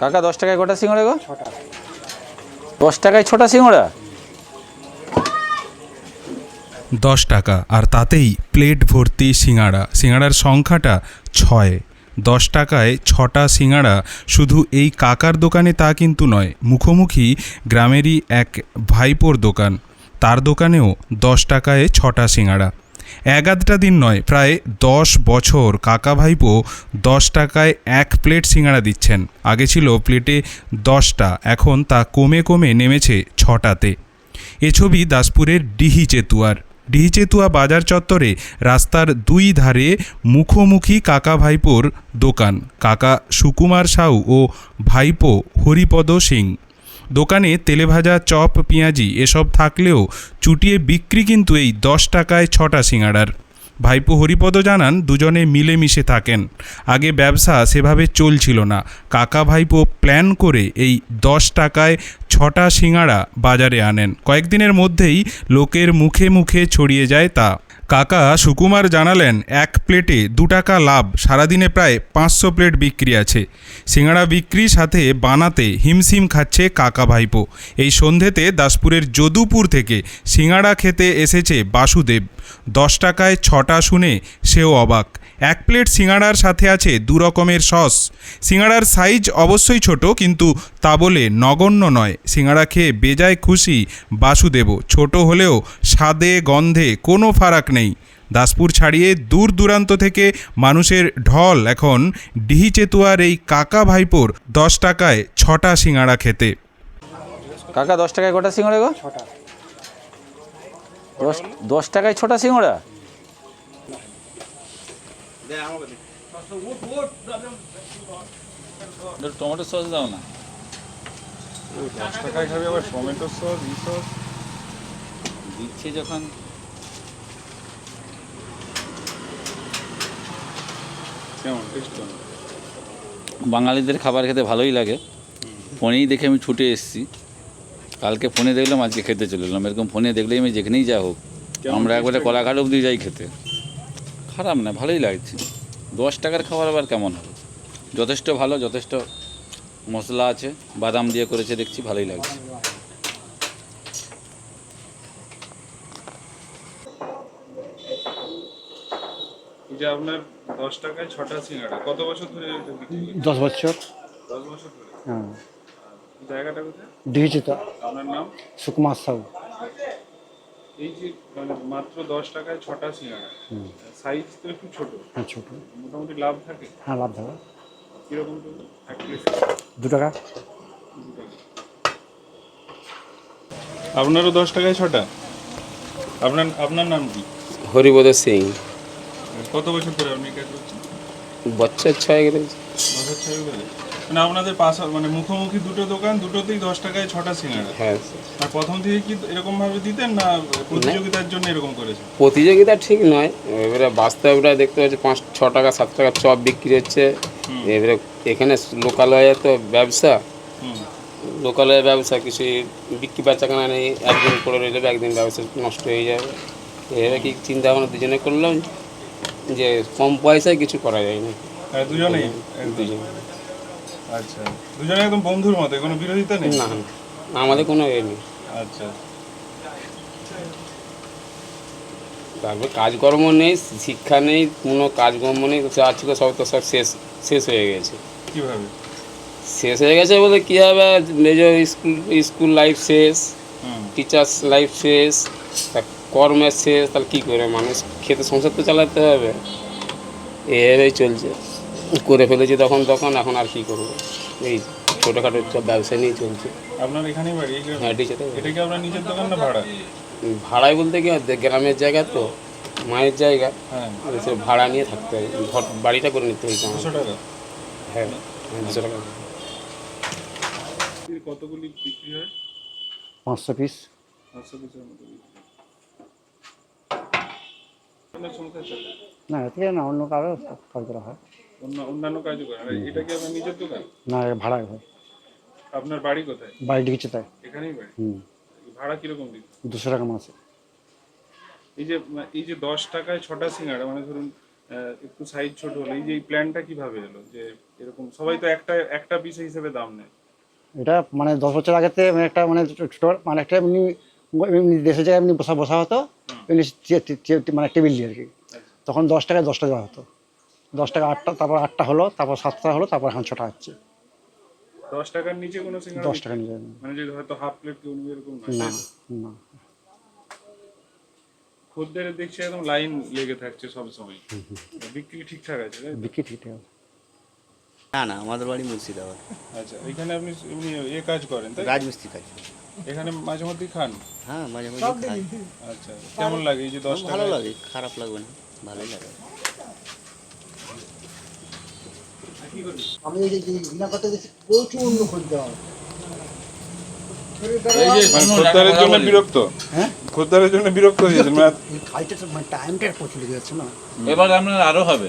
কাকা দশ টাকায় কটা সিঙ্গড়া গো? দশ টাকায় ছটা সিঙ্গড়া? দশ টাকা আর তাতেই প্লেট ভর্তি সিঙাড়া সিঙাড়ার সংখ্যাটা ছয়। দশ টাকায় ছটা সিঙাড়া শুধু এই কাকার দোকানে তা কিন্তু নয় মুখোমুখি গ্রামেরই এক ভাইপোর দোকান। তার দোকানেও দশ টাকায় ছটা সিঙাড়া এক আধটা দিন নয়, প্রায় দশ বছর কাকা ভাইপো দশ টাকায় এক প্লেট সিঙাড়া দিচ্ছেন। আগে ছিল প্লেটে দশটা, এখন তা কমে কমে নেমেছে ছটাতে। এ ছবি দাসপুরের ডিহি চেতুয়ার। ডিহি চেতুয়া বাজার চত্বরে রাস্তার দুই ধারে মুখোমুখি কাকা ভাইপোর দোকান। কাকা সুকুমার সাউ ও ভাইপো হরিপদ সিং। দোকানে তেলেভাজা, চপ, পেঁয়াজি এসব থাকলেও চুটিয়ে বিক্রি কিন্তু এই দশ টাকায় ছটা সিঙাড়ার ভাইপো হরিপদ জানান, দুজনে মিলেমিশে থাকেন। আগে ব্যবসা সেভাবে চলছিল না। কাকা ভাইপো প্ল্যান করে এই দশ টাকায় ছটা সিঙাড়া বাজারে আনেন। কয়েকদিনের মধ্যেই লোকের মুখে মুখে ছড়িয়ে যায় তা। কাকা সুকুমার জানালেন, এক প্লেটে দু টাকা লাভ, সারাদিনে প্রায় পাঁচশো প্লেট বিক্রি আছে। সিঙ্গাড়া বিক্রির সাথে বানাতে হিমশিম খাচ্ছে কাকা ভাইপো। এই সন্ধেতে দাসপুরের যদুপুর থেকে সিঙ্গাড়া খেতে এসেছে বাসুদেব। দশ টাকায় ছটা শুনে সেও অবাক। এক প্লেট সিঙ্গাড়ার সাথে আছে দু রকমের সস। সিঙ্গাড়ার সাইজ অবশ্যই ছোট, কিন্তু তা বলে নগণ্য নয়। সিঙ্গাড়া খেয়ে বেজায় খুশি বাসুদেবও। ছোট হলেও স্বাদে, গন্ধে কোনো ফারাক নেই। দাসপুর ছাড়িয়ে দূর দূরান্ত থেকে মানুষের ঢল এখন ডিহি চেতুয়ার এই কাকা ভাইপোর দশ টাকায় ছটা সিঙ্গাড়া খেতে। কাকা দশ টাকায় কটা সিঙ্গড়া গো? দশ দশ টাকায় ছটা সিঙ্গড়া টমেটো সস দাও না। দশ টাকায় খাবে আবার টমেটো সস ই সস। দিচ্ছে যখন কেমন টেস্ট কেমন বাঙালিদের খাবার খেতে ভালোই লাগে। ফোনেই দেখে আমি ছুটে এসেছি। কালকে ফোনে দেখলাম আজকে খেতে চলে এলাম। এরকম ফোনে দেখলেই আমি যেখানেই যা হোক আমরা একবারে কলাঘাট অবধি যাই খেতে। খারাপ না ভালোই লাগছে। দশ টাকার খাবার আবার কেমন হবে? যথেষ্ট ভালো যথেষ্ট মশলা আছে বাদাম দিয়ে করেছে দেখছি ভালোই লাগছে। যে আপনার দশ টাকায় ছটা সিঙ্গাড়া কত বছর ধরে? দশ বছর। দশ বছর ধরে? হ্যাঁ। জায়গাটা কোথায়? ডিজিটা আপনার নাম? সুকুমার সাউ। এই যে মানে মাত্র দশ টাকায় ছটা সিঙ্গাড়া সাইজ তো একটু ছোট। হ্যাঁ ছোটো। মোটামুটি লাভ থাকে? হ্যাঁ লাভ দেবে কীরকম এক প্লেট দু টাকা। আপনারও দশ টাকায় ছটা? আপনার আপনার নাম কি? হরিবোধ সিং। কত বছর ধরে আপনি কাজ করছেন? বছর ছয় গেলে বছর ছয় ধরে। মানে আপনাদের পাশা মানে মুখোমুখি দুটো দোকান দুটোতেই দশ টাকায় ছটা সিঙ্গাড়া হ্যাঁ আর প্রথম থেকে কি এরকম ভাবে দিতেন না প্রতিযোগিতার জন্য এরকম করেছেন? প্রতিযোগিতা ঠিক নয়। এবারে বাস্তবটা দেখতে পাচ্ছি পাঁচ ছ টাকা সাত টাকা চপ বিক্রি হচ্ছে। এবারে এখানে লোকালয়ে তো ব্যবসা। লোকালয়ে ব্যবসা কিছু বিক্রি বাচ্চা কেনা নেই একদিন করে রয়ে যাবে একদিন ব্যবসা নষ্ট হয়ে যাবে এবারে কি চিন্তা ভাবনা দুজনে করলাম? যে কম পয়সায় কিছু করা যায় না। আর দুজনেই দুজনে আচ্ছা দুজনে একদম বন্ধুর মতো কোনো বিরোধিতা নেই? না না আমাদের কোনো এ নেই। আচ্ছা। তারপর কাজকর্ম নেই শিক্ষা নেই কোনো কাজকর্ম নেই ছিল সব তো সব শেষ শেষ হয়ে গেছে। কীভাবে? শেষ হয়ে গেছে বলে কী হবে? স্কুল স্কুল লাইফ শেষ টিচার্স লাইফ শেষ কর্মের শেষ তাহলে কী করে? মানুষ খেতে সংসার তো চালাতে হবে। এভাবেই চলছে। করে ফেলেছি তখন তখন এখন আর কী করব? এই ছোটোখাটো সব ব্যবসা নিয়ে চলছে। আপনার এখানেই বাড়ি? হ্যাঁ এটা কি আপনার নিজের দোকান না ভাড়া? ভাড়ায় বলতে কি আর গ্রামের জায়গা তো মায়ের জায়গা। হ্যাঁ। সে ভাড়া নিয়ে থাকতে হয়। ঘর বাড়িটা করে নিতে হয়েছে আমার টাকা? হ্যাঁ দুশো টাকা। কতগুলি বিক্রি হয়? পাঁচশো পিস। পাঁচশো পিসের মতো। আপনার সংসার চলে না এতে না অন্য কারও কাজ করা হয়। অন্য অন্যান্য কাজও করেন আর এটা কি আপনার নিজের দোকান? না ভাড়ায় হয়। আপনার বাড়ি কোথায়? বাড়ি ডিগিছে তাই। এখানেই বাড়ি? হুম। ভাড়া কীরকম দিন দুশো টাকা মাসে। এই যে এই যে দশ টাকায় ছটা সিঙ্গাড়া মানে ধরুন একটু সাইজ ছোট হলো এই যে এই প্ল্যানটা কীভাবে এলো? যে এরকম সবাই তো একটা একটা পিস হিসেবে দাম নেয়। এটা মানে দশ বছর আগেতে একটা মানে ছোটো মানে একটা এমনি দেশের জায়গায় এমনি বসা বসা হতো। মানে টেবিল দিয়ে আর কি। তখন দশ টাকায় দশটা দেওয়া হতো। দশ টাকা আটটা তারপর আটটা হলো তারপর সাতটা হলো তারপর এখন ছটা হচ্ছে। দশ টাকার নিচে কোনো সিঙ্গারা দশ টাকা নিয়ে মানে যদি হয়তো হাফ প্লেট কেউ নিবে এরকম না না। খদ্দের দেখছি একদম লাইন লেগে থাকছে সব সময়। বিক্রি ঠিকঠাক আছে বিক্রি ঠিক আছে। না না আমাদের বাড়ি মুর্শিদাবাদ। আচ্ছা এখানে আপনি এমনি এ কাজ করেন তাই রাজমিস্ত্রি কাজ এখানে মাঝে মধ্যেই খান? হ্যাঁ মাঝে মাঝে খাই। আচ্ছা কেমন লাগে এই যে দশ ভালো লাগে খারাপ লাগবে না ভালোই লাগে। আমি এই যে বিনা কথা প্রচুর লোক খুঁজতে হবে। খদ্দারের জন্য বিরক্ত? হ্যাঁ? খদ্দারের জন্য বিরক্ত হয়ে গেছে মানে মানে টাইমটা না। এবার আপনার আরও হবে।